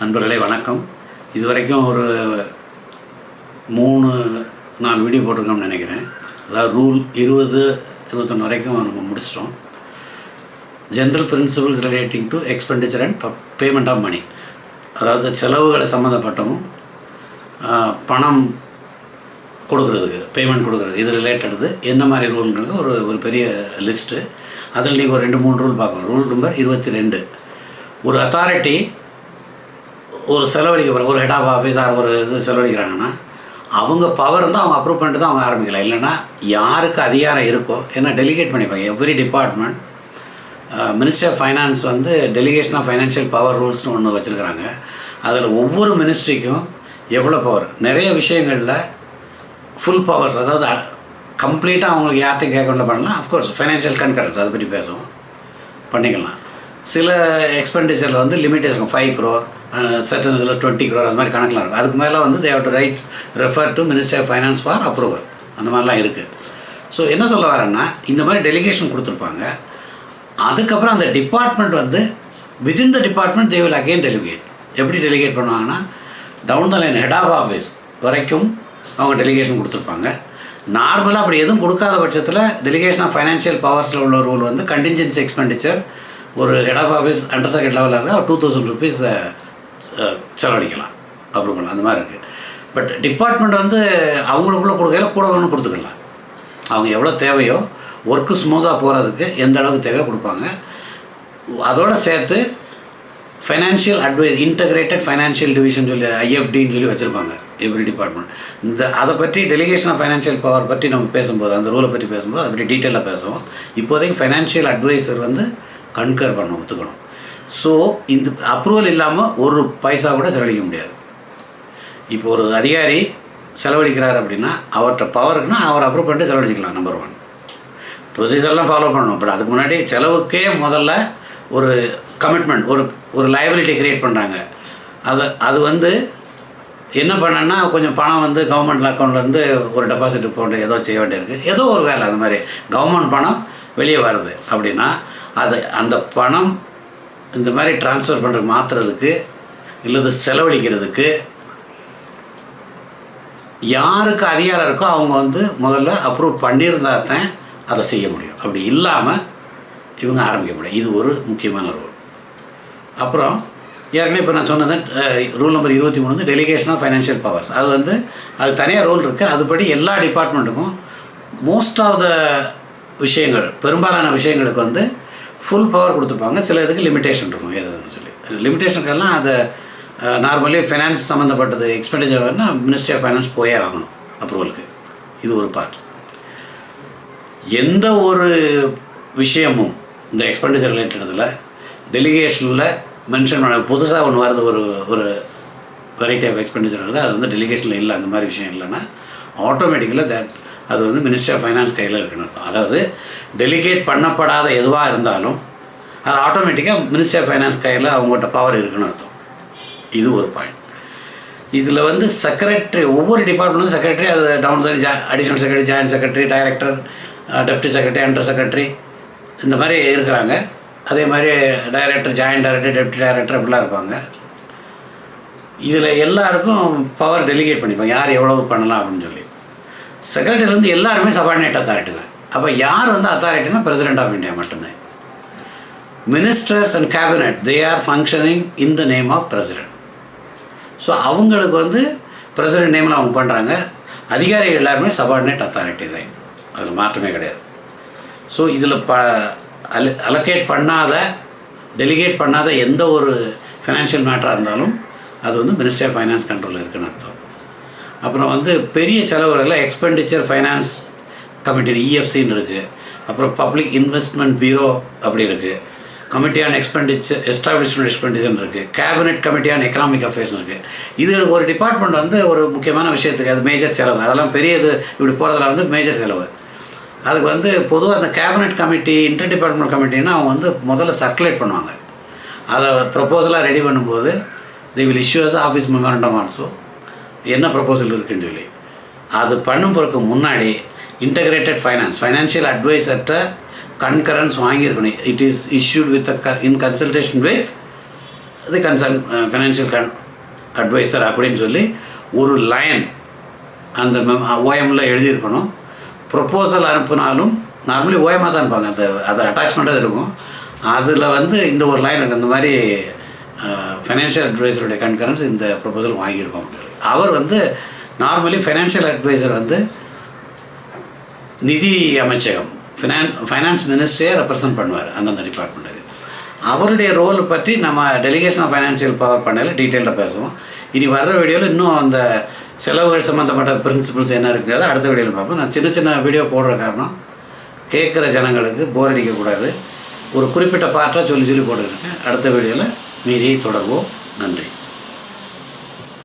நண்பர்களே வணக்கம். இது வரைக்கும் ஒரு மூணு நாலு வீடியோ போட்டிருக்கோம்னு நினைக்கிறேன். அதாவது ரூல் இருபது இருபத்தொன்று வரைக்கும் நம்ம முடிச்சிட்டோம். General principles relating to expenditure and payment of money அதாவது செலவுகளை சம்மந்தப்பட்டவும் பணம் கொடுக்குறதுக்கு பேமெண்ட் கொடுக்குறது இது ரிலேட்டடு என்ன மாதிரி ரூல்ங்கிறது ஒரு ஒரு பெரிய லிஸ்ட்டு அதில் நீங்கள் ஒரு ரெண்டு மூணு ரூல் பார்க்கணும். ரூல் நம்பர் இருபத்தி ரெண்டு. ஒரு அத்தாரிட்டி ஒரு செலவழிக்க போகிற ஒரு ஹெட் ஆஃப் ஆஃபீஸாக ஒரு இது செலவழிக்கிறாங்கன்னா அவங்க பவர் இருந்தால் அவங்க அப்ரூவ் பண்ணிட்டு தான் அவங்க ஆரம்பிக்கலாம். இல்லைன்னா யாருக்கு அதிகாரம் இருக்கோ ஏன்னா டெலிகேட் பண்ணிப்பாங்க. Every department minister of finance வந்து டெலிகேஷன் ஆஃப் ஃபைனான்ஷியல் பவர் ரூல்ஸ்னு ஒன்று வச்சுருக்கிறாங்க. அதில் ஒவ்வொரு மினிஸ்ட்ரிக்கும் எவ்வளோ பவர் நிறைய விஷயங்களில் ஃபுல் பவர்ஸ் அதாவது கம்ப்ளீட்டாக அவங்களுக்கு யார்ட்டையும் கேட்கல பண்ணலாம். அஃப்கோர்ஸ் ஃபைனான்ஷியல் கன்கரன்ஸ் அதை பற்றி பேசுவோம். பண்ணிக்கலாம். சில எக்ஸ்பெண்டிச்சரில் வந்து லிமிட்டேஷன் ஃபைவ் க்ரோர் சட்டன் இதில் டுவெண்ட்டி க்ரோர் அந்த மாதிரி கணக்கில் இருக்கும். அதுக்கு மேலே வந்து they've to write refer to minister of finance for approval அந்த மாதிரிலாம் இருக்குது ஸோ என்ன சொல்ல வரேன்னா இந்த மாதிரி டெலிகேஷன் கொடுத்துருப்பாங்க. அதுக்கப்புறம் அந்த டிபார்ட்மெண்ட் வந்து within the department they will again delegate எப்படி டெலிகேட் பண்ணுவாங்கன்னா down the line head of office வரைக்கும் அவங்க டெலிகேஷன் கொடுத்துருப்பாங்க. நார்மலாக அப்படி எதுவும் கொடுக்காத பட்சத்தில் டெலிகேஷன் ஆஃப் ஃபைனான்ஷியல் பவர்ஸில் உள்ள ரூல் வந்து கண்டிஞ்சன்சி எக்ஸ்பெண்டிச்சர் ஒரு head of office under second லெவலில் இருந்தால் டூ தௌசண்ட் ருபீஸ் செலவழிக்கலாம். அப்ரூவ் பண்ணலாம் அந்த மாதிரி இருக்குது பட் டிபார்ட்மெண்ட் வந்து அவங்களுக்குள்ளே கொடுக்கல கூட ஒன்று கொடுத்துக்கலாம். அவங்க எவ்வளோ தேவையோ ஒர்க்கு ஸ்மூத்தாக போகிறதுக்கு எந்த அளவுக்கு தேவையோ கொடுப்பாங்க. அதோட சேர்த்து financial advice integrated financial division சொல்லி ஐஎஃப்டின்னு சொல்லி வச்சுருப்பாங்க எவ்ரி டிபார்ட்மெண்ட் இந்த அதை பற்றி டெலிகேஷன் ஆஃப் ஃபைனான்ஷியல் பவர் பற்றி நம்ம பேசும்போது அந்த ரூலை பற்றி பேசும்போது அதை பற்றி டீட்டெயிலாக பேசுவோம். இப்போதைக்கு ஃபைனான்ஷியல் அட்வைசர் வந்து கன்கர் பண்ணணும் ஒத்துக்கணும். ஸோ இந்த அப்ரூவல் இல்லாமல் ஒரு பைசா கூட செலவழிக்க முடியாது. இப்போ ஒரு அதிகாரி செலவழிக்கிறார் அப்படின்னா அவர்கிட்ட பவருக்குன்னா அவர் அப்ரூவ் பண்ணிட்டு செலவழிச்சிக்கலாம் நம்பர் ஒன் ப்ரொசீஜர்லாம் ஃபாலோ பண்ணணும். பட் அதுக்கு முன்னாடி செலவுக்கே முதல்ல ஒரு கமிட்மெண்ட் ஒரு ஒரு லைபிலிட்டி க்ரியேட் பண்ணுறாங்க அது அது வந்து என்ன பண்ணேன்னா கொஞ்சம் பணம் வந்து கவர்மெண்ட் அக்கௌண்ட்லேருந்து ஒரு டெபாசிட் போட்டு ஏதோ செய்ய வேண்டியிருக்கு. ஏதோ ஒரு வேலை அந்த மாதிரி கவர்மெண்ட் பணம் வெளியே வருது அப்படின்னா அது அந்த பணம் இந்த மாதிரி ட்ரான்ஸ்ஃபர் பண்ணுறது மாற்றுறதுக்கு இல்லது செலவழிக்கிறதுக்கு யாருக்கு அதிகாரம் இருக்கோ அவங்க வந்து முதல்ல அப்ரூவ் பண்ணியிருந்தா தான் அதை செய்ய முடியும். அப்படி இல்லாமல் இவங்க ஆரம்பிக்க முடியும். இது ஒரு முக்கியமான ரூல் அப்புறம் ஏற்கனவே இப்போ நான் சொன்னது ரூல் நம்பர் இருபத்தி மூணு வந்து டெலிகேஷன் ஆஃப் ஃபைனான்ஷியல் பவர்ஸ் அது வந்து அது தனியாக ரூல் இருக்குது அதுபடி எல்லா டிபார்ட்மெண்ட்டுக்கும் மோஸ்ட் ஆஃப் த விஷயங்கள் பெரும்பாலான விஷயங்களுக்கு வந்து ஃபுல் பவர் கொடுத்துருப்பாங்க. சில இதுக்கு லிமிட்டேஷன் இருக்கும். எதுன்னு சொல்லி. லிமிட்டேஷனுக்கெல்லாம் அதை நார்மலி ஃபைனான்ஸ் சம்மந்தப்பட்டது எக்ஸ்பெண்டிச்சர் வேணால் மினிஸ்ட்ரி ஆஃப் ஃபைனான்ஸ் போயே ஆகணும். அப்ரூவலுக்கு இது ஒரு பார்ட் எந்த ஒரு விஷயமும் இந்த எக்ஸ்பெண்டிச்சர் ரிலேட்டடில் டெலிகேஷனில் மென்ஷன் பண்ண புதுசாக ஒன்று வருது ஒரு ஒரு வெரைட்டி ஆஃப் எக்ஸ்பெண்டிச்சர் வருது. அது வந்து டெலிகேஷனில் இல்லை. அந்த மாதிரி விஷயம் இல்லைன்னா ஆட்டோமேட்டிக்கலாக தட் அது வந்து மினிஸ்ட்ரி ஆஃப் ஃபைனான்ஸ் கையில் இருக்குன்னு அர்த்தம். அதாவது டெலிகேட் பண்ணப்படாத எதுவாக இருந்தாலும் அது ஆட்டோமேட்டிக்காக மினிஸ்ட்ரி ஆஃப் ஃபைனான்ஸ் கையில் அவங்ககிட்ட பவர் இருக்குன்னு அர்த்தம். இது ஒரு பாயிண்ட் இதில் வந்து செக்ரட்டரி ஒவ்வொரு டிபார்ட்மெண்ட்டும் செக்ரட்டரி அது டவுன் ஜா additional secretary joint secretary director deputy secretary under secretary இந்த மாதிரி இருக்கிறாங்க. அதே மாதிரி director joint director deputy director அப்படிலாம் இருப்பாங்க. இதில் எல்லாருக்கும் பவர் டெலிகேட் பண்ணிப்பாங்க. யார் எவ்வளவு பண்ணலாம் அப்படின்னு சொல்லி. செக்ரட்டரிலேருந்து எல்லாருமே சபார்டினேட் அத்தாரிட்டி தான். அப்போ யார் வந்து அத்தாரிட்டினா பிரசிடென்ட் ஆஃப் இந்தியா மட்டும்தான். Ministers and cabinet they are functioning in the name of president so அவங்களுக்கு வந்து பிரசிடென்ட் நேமில் அவங்க பண்ணுறாங்க அதிகாரிகள் எல்லாருமே சபார்டினேட் அத்தாரிட்டி தான். அதில் மாற்றமே கிடையாது. ஸோ இதில் ப அல அலோகேட் பண்ணாத டெலிகேட் பண்ணாத எந்த ஒரு ஃபினான்ஷியல் மேட்டராக இருந்தாலும் அது வந்து மினிஸ்ட்ரி ஆஃப் ஃபைனான்ஸ் கண்ட்ரோலில் இருக்குன்னு அர்த்தம். அப்புறம் வந்து பெரிய செலவுகளில் எக்ஸ்பெண்டிச்சர் ஃபைனான்ஸ் கமிட்டி இஎஃப்சின்னு இருக்குது அப்புறம் பப்ளிக் இன்வெஸ்ட்மெண்ட் பீரோ அப்படி இருக்குது committee on expenditure establishment expenditure இருக்குது cabinet committee on economic affairs இருக்குது இது ஒரு டிபார்ட்மெண்ட் வந்து ஒரு முக்கியமான விஷயத்துக்கு அது மேஜர் செலவு. அதெல்லாம் பெரிய இது இப்படி போகிறதுல வந்து மேஜர் செலவு. அதுக்கு வந்து பொதுவாக அந்த கேபினெட் கமிட்டி இன்டர் டிபார்ட்மெண்ட் கமிட்டின்னா அவங்க வந்து முதல்ல சர்க்குலேட் பண்ணுவாங்க. அதை ப்ரப்போசலாக ரெடி பண்ணும்போது the will issues office memorandum also என்ன ப்ரப்போசல் இருக்குன்னு சொல்லி. அது பண்ணும் பிறகு முன்னாடி இன்டகிரேட்டட் ஃபைனான்ஸ் ஃபைனான்ஷியல் அட்வைஸர்கிட்ட concurrence வாங்கியிருக்கணும். It is issued with in consultation with இது கன்சர்ன் ஃபைனான்ஷியல் கன் அட்வைசர் அப்படின்னு சொல்லி ஒரு லைன் அந்த ஓஎம்ல uh, எழுதியிருக்கணும். ப்ரொப்போசல் அனுப்புனாலும் நார்மலி ஓயமாக தான் இருப்பாங்க. அந்த அது அட்டாச்மெண்ட்டாக இருக்கும். அதில் வந்து இந்த ஒரு லைன் இருக்குது அந்த மாதிரி ஃபைனான்ஷியல் அட்வைசருடைய கன்கரன்ஸ் இந்த ப்ரொபோசல் வாங்கியிருக்கோம். அவர் வந்து நார்மலி ஃபைனான்ஷியல் அட்வைசர் வந்து நிதி அமைச்சகம் ஃபினான் ஃபைனான்ஸ் மினிஸ்டரே ரெப்ரசன்ட் பண்ணுவார் அந்தந்த டிபார்ட்மெண்ட்டுக்கு அவருடைய ரோல் பற்றி நம்ம டெலிகேஷன் ஆஃப் ஃபைனான்ஷியல் பவர் பண்ணையில் டீட்டெயிலில் பேசுவோம். இனி வர்ற வீடியோவில் இன்னும் அந்த செலவுகள் சம்மந்தப்பட்ட பிரின்சிபல்ஸ் என்ன இருக்குங்கிறத அடுத்த வீடியோவில் பார்ப்போம். நான் சின்ன சின்ன வீடியோ போடுற காரணம் கேட்குற ஜனங்களுக்கு போர் அடிக்கக்கூடாது. ஒரு குறிப்பிட்ட பார்ட்டாக சொல்லி சொல்லி போட்டுருக்கேன் அடுத்த வீடியோவில் மீதியை தொடர்வோம். நன்றி.